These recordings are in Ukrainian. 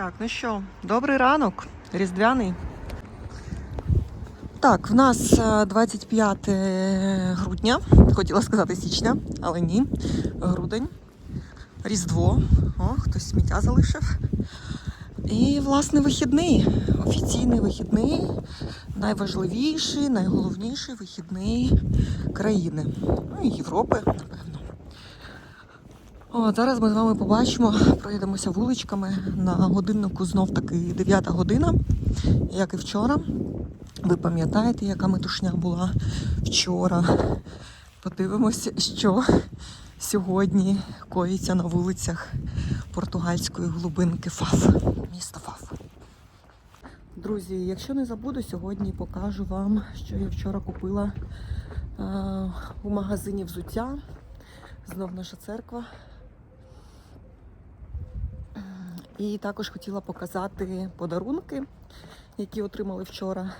Так, ну що, добрий ранок, різдвяний. Так, в нас е, 25 грудня, хотіла сказати січня, але ні. Грудень, Різдво. О, хтось сміття залишив. І, власне, вихідний. Офіційний вихідний, найважливіший, найголовніший вихідний країни. Ну і Європи, напевно. О, зараз ми з вами побачимо, проїдемося вуличками. На годиннику знов таки 9 година, як і вчора. Ви пам'ятаєте, яка метушня була вчора. Подивимося, що сьогодні коїться на вулицях португальської глибинки Фаф, міста Фаф. Друзі, якщо не забуду, сьогодні покажу вам, що я вчора купила е, у магазині взуття. Знов наша церква. І також хотіла показати подарунки, які отримали вчора.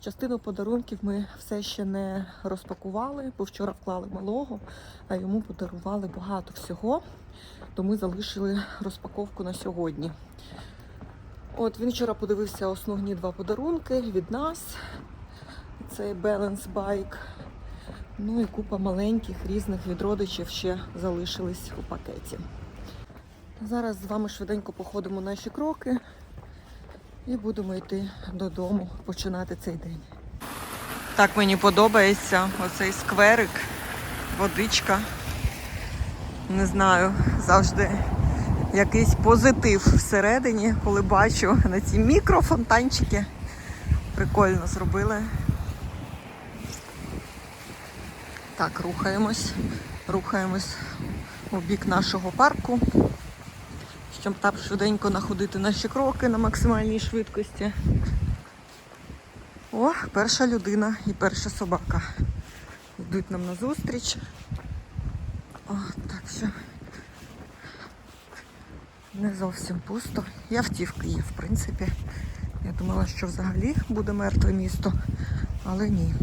Частину подарунків ми все ще не розпакували, бо вчора вклали малого, а йому подарували багато всього, то ми залишили розпаковку на сьогодні. От він вчора подивився основні два подарунки від нас. Це Balance Bike. Ну і купа маленьких різних від родичів ще залишились у пакеті. Зараз з вами швиденько походимо наші кроки і будемо йти додому, починати цей день. Так мені подобається оцей скверик, водичка. Не знаю, завжди якийсь позитив всередині, коли бачу на ці мікрофонтанчики. Прикольно зробили. Так, рухаємось, рухаємось у бік нашого парку щоб там швиденько находити наші кроки на максимальній швидкості. О, перша людина і перша собака. Йдуть нам на зустріч. О, так що не зовсім пусто. І автівки є, в принципі. Я думала, що взагалі буде мертве місто, але ні.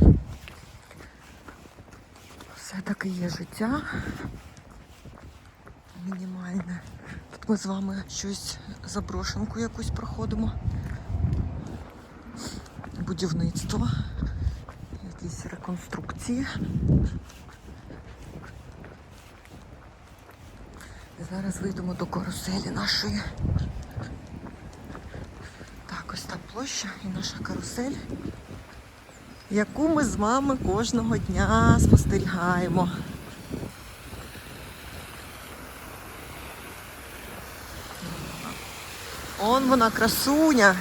Все-таки є життя мінімальне. Ми з вами щось заброшенку якусь проходимо. Будівництво, якісь реконструкції. Зараз вийдемо до каруселі нашої. Так, ось та площа і наша карусель, яку ми з вами кожного дня спостерігаємо. Он вона красуня.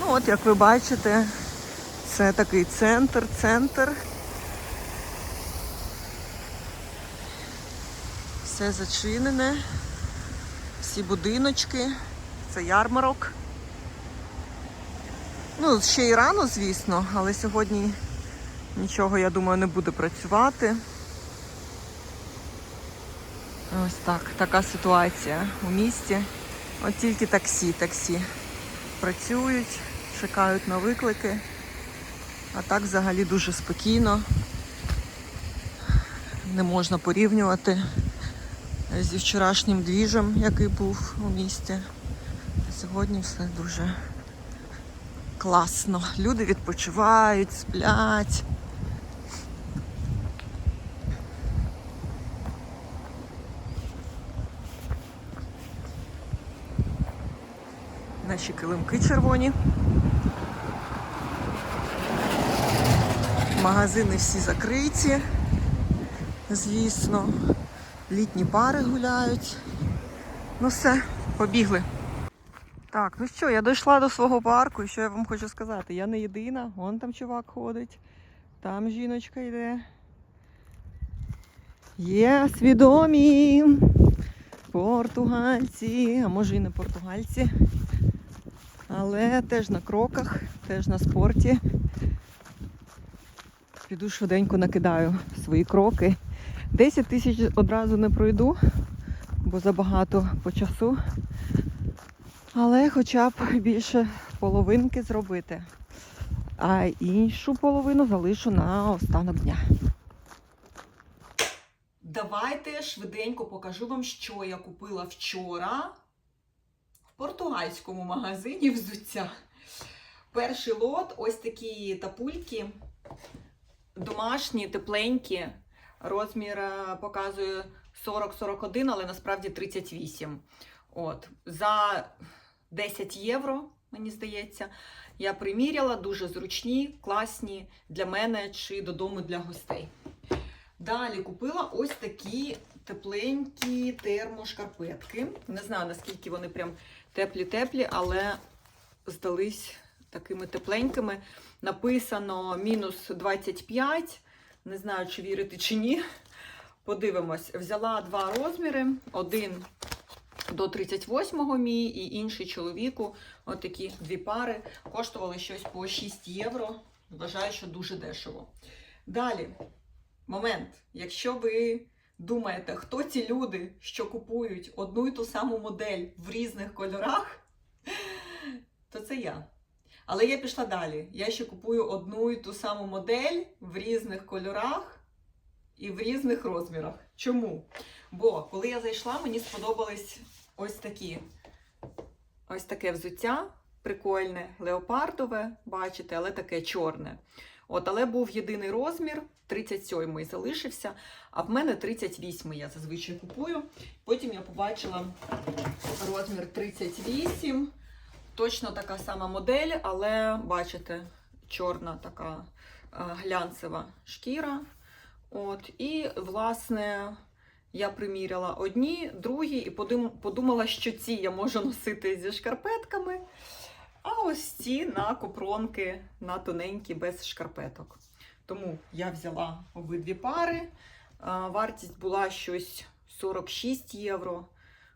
Ну от, як ви бачите, це такий центр, центр. Все зачинене, всі будиночки, це ярмарок. Ну, ще й рано, звісно, але сьогодні нічого, я думаю, не буде працювати. Ось так, така ситуація у місті. От тільки таксі, таксі працюють, чекають на виклики. А так взагалі дуже спокійно. Не можна порівнювати зі вчорашнім двіжем, який був у місті. Сьогодні все дуже класно. Люди відпочивають, сплять. Наші килимки червоні. Магазини всі закриті, звісно. Літні пари гуляють. Ну все, побігли. Так, ну що, я дійшла до свого парку, і що я вам хочу сказати? Я не єдина, вон там чувак ходить, там жіночка йде. Є свідомі португальці, а може і не португальці. Але теж на кроках, теж на спорті. Піду швиденько накидаю свої кроки. 10 тисяч одразу не пройду, бо забагато по часу. Але хоча б більше половинки зробити. А іншу половину залишу на останок дня. Давайте швиденько покажу вам, що я купила вчора португальському магазині взуття. Перший лот ось такі тапульки. Домашні, тепленькі. Розмір е, показує 40-41, але насправді 38. От. За 10 євро, мені здається, я приміряла, дуже зручні, класні для мене чи додому для гостей. Далі купила ось такі тепленькі термошкарпетки. Не знаю, наскільки вони прям теплі-теплі, але здались такими тепленькими. Написано мінус 25. Не знаю, чи вірити, чи ні. Подивимось. Взяла два розміри: один до 38-го мій і інший чоловіку. Отакі дві пари. Коштували щось по 6 євро. Вважаю, що дуже дешево. Далі, момент. Якщо ви думаєте, хто ці люди, що купують одну і ту саму модель в різних кольорах, то це я. Але я пішла далі. Я ще купую одну і ту саму модель в різних кольорах і в різних розмірах. Чому? Бо коли я зайшла, мені сподобались ось такі ось таке взуття. Прикольне, леопардове, бачите, але таке чорне. От, але був єдиний розмір, 37-й залишився, а в мене 38-й я зазвичай купую. Потім я побачила розмір 38. Точно така сама модель, але бачите, чорна така е, глянцева шкіра. От, і, власне, я приміряла одні, другі, і подумала, що ці я можу носити зі шкарпетками, а ось ці на купронки, на тоненькі, без шкарпеток. Тому я взяла обидві пари. Вартість була щось 46 євро.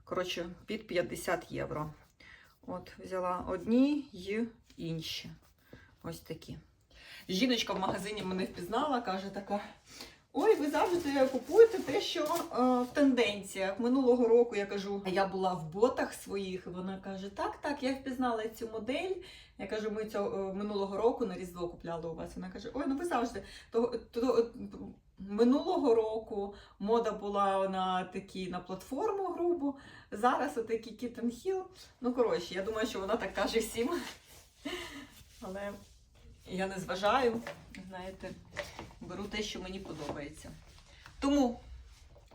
Коротше, під 50 євро. От, взяла одні й інші. Ось такі. Жіночка в магазині мене впізнала, каже така: Ой, ви завжди купуєте те, що е, в тенденціях. Минулого року я кажу, я була в ботах своїх. І вона каже: Так, так, я впізнала цю модель. Я кажу, ми цього е, минулого року на Різдво купляли у вас. Вона каже: Ой, ну ви завжди. То, то, минулого року мода була на такі на платформу грубу. Зараз отакі Kitten Hill. Ну, коротше, я думаю, що вона так каже всім. Але я не зважаю, знаєте, беру те, що мені подобається. Тому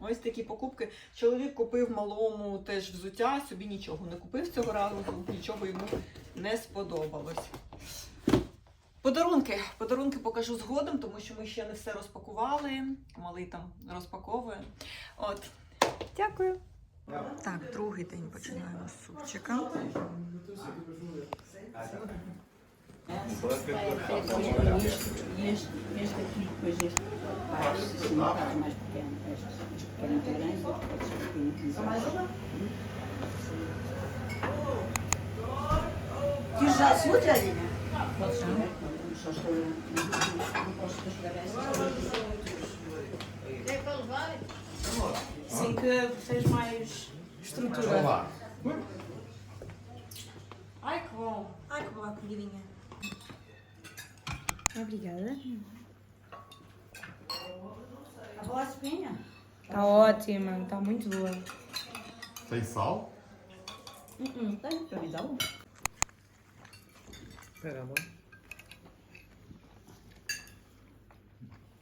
ось такі покупки. Чоловік купив малому теж взуття, собі нічого не купив цього разу, нічого йому не сподобалось. Подарунки. Подарунки покажу згодом, тому що ми ще не все розпакували. Малий там розпаковує. От. Дякую. Так, другий день починаємо з супчика. E este, este aqui, depois este para este para mais pequeno, este pequeno um laranja, este pequeno laranja. Que já se outra linha. Podes comer? Né? Só estou. Não posso desligar essas. É para levar? Sim, que vocês mais estrutura. Ai que bom! Ai que bom, a comidinha! Obrigada. A boa espinha? Tá ótima, tá muito boa. Tem sal? Não tem, quer me dar um? Pega a mão.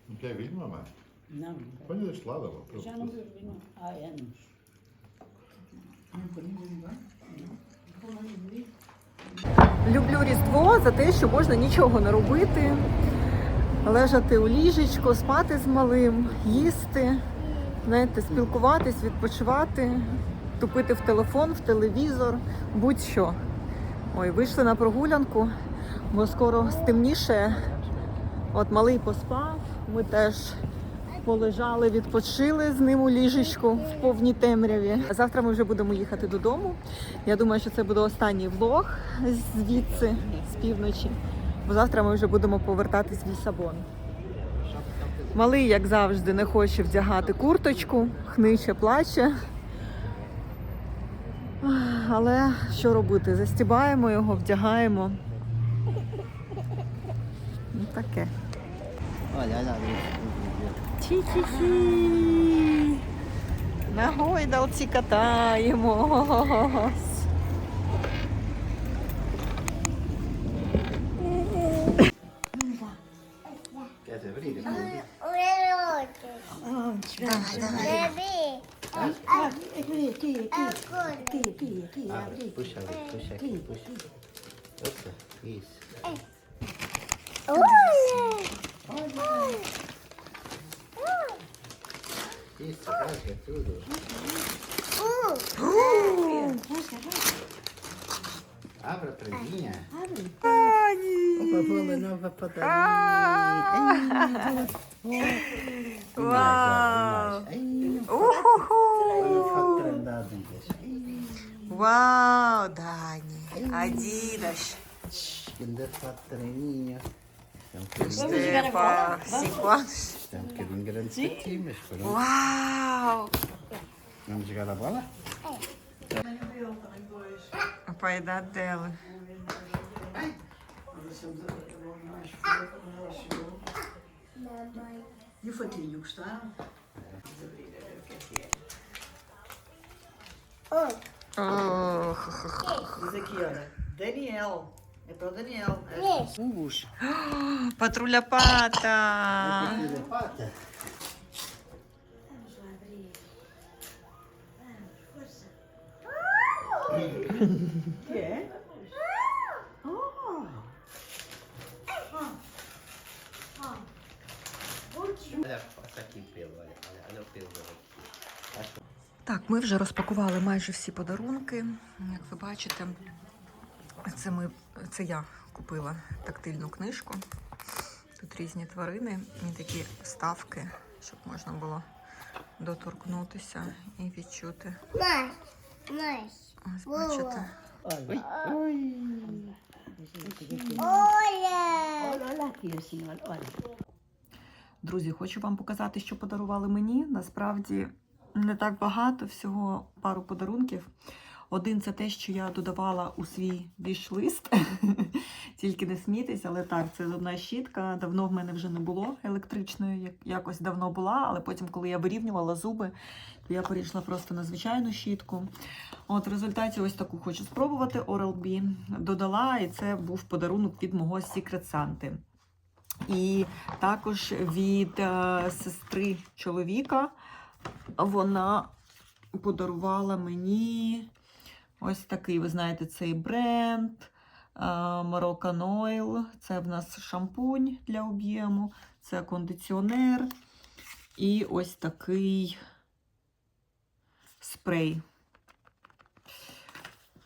Não quer vir, mamãe? Não, não quero. Põe deste lado, amor. Já não bebo vinho há anos. Não podemos ir embora? Não. Vou lá beber. Люблю Різдво за те, що можна нічого не робити, лежати у ліжечку, спати з малим, їсти, знаєте, спілкуватись, відпочивати, тупити в телефон, в телевізор, будь-що. Ой, вийшли на прогулянку, бо скоро стемніше. От малий поспав, ми теж полежали, відпочили з ним у ліжечку в повній темряві. Завтра ми вже будемо їхати додому. Я думаю, що це буде останній влог звідси, з півночі. Бо завтра ми вже будемо повертатись в Лісабон. Малий, як завжди, не хоче вдягати курточку, хниче, плаче. Але що робити? Застібаємо його, вдягаємо. Ну, таке. Olha. Хі-хі-хі. На гойдалці катаємось. Puxa ali, puxa aqui, puxa. Opa, Uhum. Abra a preguinha. Abre. Uma bola nova para Ah! Uau! Uau! Uau, Dani. Adidas. Que a treininho. É um bocadinho, Stepa, cinco anos. é um bocadinho grande para ti, mas pronto. Uau! Vamos jogar a bola? A idade dela. E o fatinho, gostaram? Oh. Diz aqui, olha. Daniel. Oh. O pelo dela aqui. Так, ми вже розпакували майже всі подарунки. Як ви бачите, це, ми, це я купила тактильну книжку. Тут різні тварини і такі вставки, щоб можна було доторкнутися і відчути. Ось бачите. Друзі, хочу вам показати, що подарували мені. Насправді не так багато, всього пару подарунків. Один це те, що я додавала у свій віш-лист. Тільки не смійтесь, але так, це одна щітка. Давно в мене вже не було електричної, якось давно була, але потім, коли я вирівнювала зуби, то я перейшла просто на звичайну щітку. От в результаті ось таку хочу спробувати Oral-B. Додала, і це був подарунок від мого Secret Santa. І також від е, сестри чоловіка вона подарувала мені ось такий, ви знаєте, цей бренд е, Moroccan Oil. Це в нас шампунь для об'єму, це кондиціонер і ось такий спрей.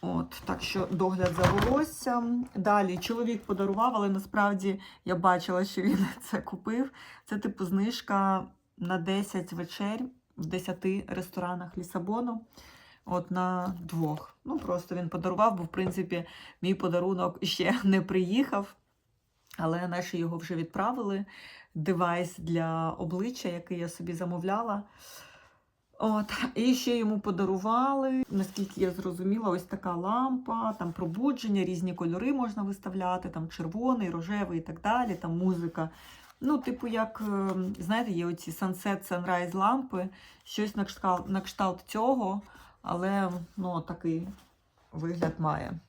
От, так що догляд за волоссям. Далі чоловік подарував, але насправді я бачила, що він це купив. Це типу знижка на 10 вечер в 10 ресторанах Лісабону. От на двох. Ну, просто він подарував, бо в принципі мій подарунок ще не приїхав. Але наші його вже відправили. Девайс для обличчя, який я собі замовляла. От, і ще йому подарували, наскільки я зрозуміла, ось така лампа, там пробудження, різні кольори можна виставляти, там червоний, рожевий і так далі, там музика. Ну, типу, як, е, знаєте, є оці Sunset Sunrise лампи, щось на кшталт, на кшталт цього, але ну, такий вигляд має.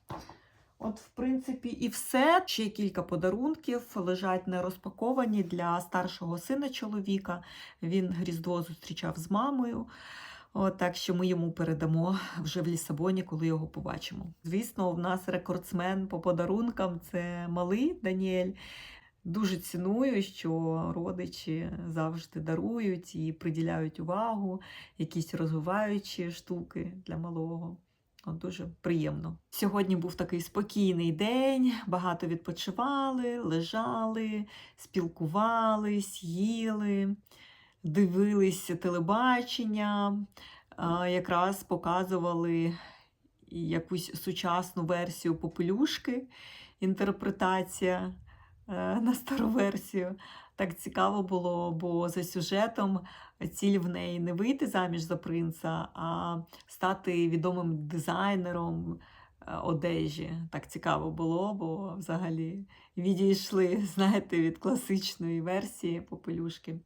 От, в принципі, і все. Ще кілька подарунків лежать не розпаковані для старшого сина чоловіка. Він Різдво зустрічав з мамою. От, так що ми йому передамо вже в Лісабоні, коли його побачимо. Звісно, в нас рекордсмен по подарункам це малий Даніель. Дуже ціную, що родичі завжди дарують і приділяють увагу, якісь розвиваючі штуки для малого. Дуже приємно. Сьогодні був такий спокійний день, багато відпочивали, лежали, спілкувались, їли, дивились телебачення, якраз показували якусь сучасну версію попелюшки, інтерпретація на стару версію. Так цікаво було, бо за сюжетом ціль в неї не вийти заміж за принца, а стати відомим дизайнером е, одежі. Так цікаво було, бо взагалі відійшли, знаєте, від класичної версії попелюшки.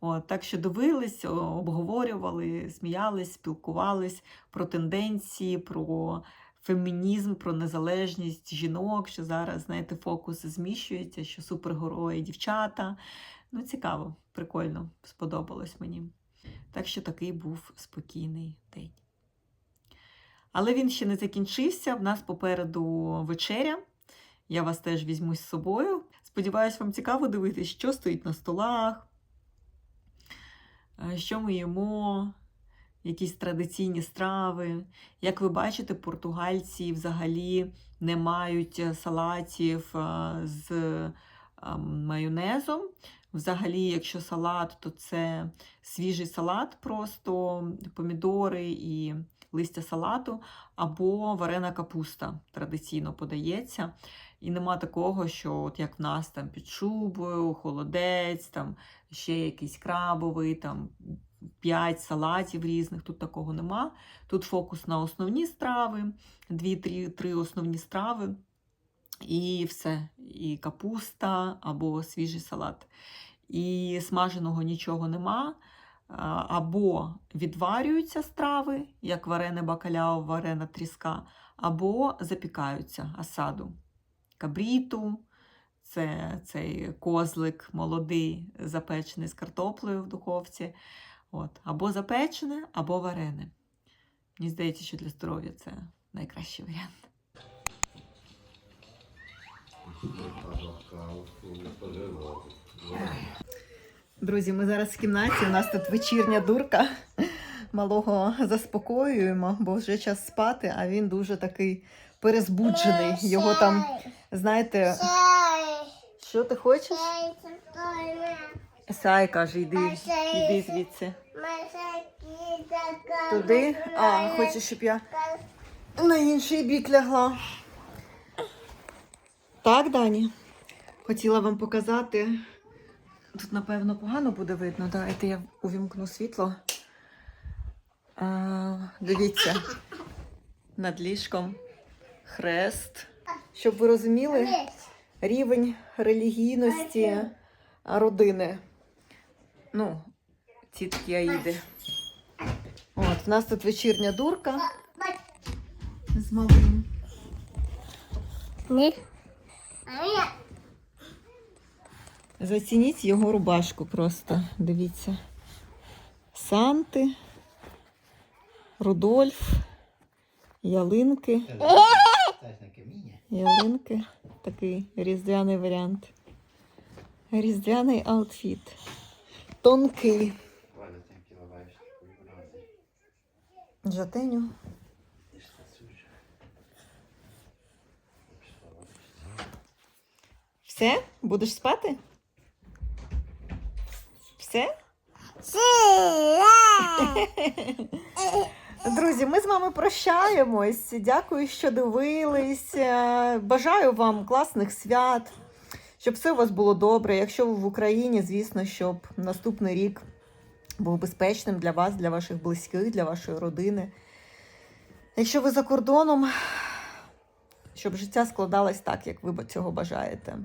От, так що дивились, обговорювали, сміялись, спілкувались про тенденції, про фемінізм, про незалежність жінок, що зараз, знаєте, фокус зміщується, що супергерої дівчата. Ну, цікаво, прикольно, сподобалось мені. Так що такий був спокійний день. Але він ще не закінчився. В нас попереду вечеря. Я вас теж візьму з собою. Сподіваюсь, вам цікаво дивитися, що стоїть на столах, е, що ми їмо, якісь традиційні страви. Як ви бачите, португальці взагалі не мають е, салатів е, з е, майонезом. Взагалі, якщо салат, то це свіжий салат, просто помідори і листя салату, або варена капуста традиційно подається. І нема такого, що от як в нас там під шубою, холодець, там ще якийсь крабовий, там п'ять салатів різних. Тут такого нема. Тут фокус на основні страви, дві-три три основні страви. І все. І капуста або свіжий салат. І смаженого нічого нема. Або відварюються страви, як варене бакаляо, варена тріска, або запікаються асаду. Кабріту, це цей козлик молодий, запечений з картоплею в духовці. От. Або запечене, або варене. Мені здається, що для здоров'я це найкращий варіант. Друзі, ми зараз в кімнаті. У нас тут вечірня дурка. Малого заспокоюємо, бо вже час спати, а він дуже такий перезбуджений. Його там, знаєте, що ти хочеш? Сай каже, йди, йди звідси. Туди? А, хочеш, щоб я на інший бік лягла. Так, Дані? Хотіла вам показати. Тут, напевно, погано буде видно. Давайте я увімкну світло. А, дивіться, над ліжком хрест. Щоб ви розуміли рівень релігійності родини. Ну, тітки Аїди. От, в нас тут вечірня дурка з малим. Зацініть його рубашку просто. Дивіться. Санти, Рудольф, ялинки. Ялинки. Такий різдвяний варіант. Різдвяний аутфіт. Тонкий. Жатеню. Все? Будеш спати? Все? Друзі, ми з вами прощаємось. Дякую, що дивились. Бажаю вам класних свят, щоб все у вас було добре. Якщо ви в Україні, звісно, щоб наступний рік був безпечним для вас, для ваших близьких, для вашої родини. Якщо ви за кордоном, щоб життя складалось так, як ви цього бажаєте.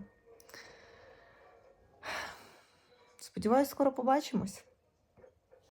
Сподіваюсь, скоро побачимось.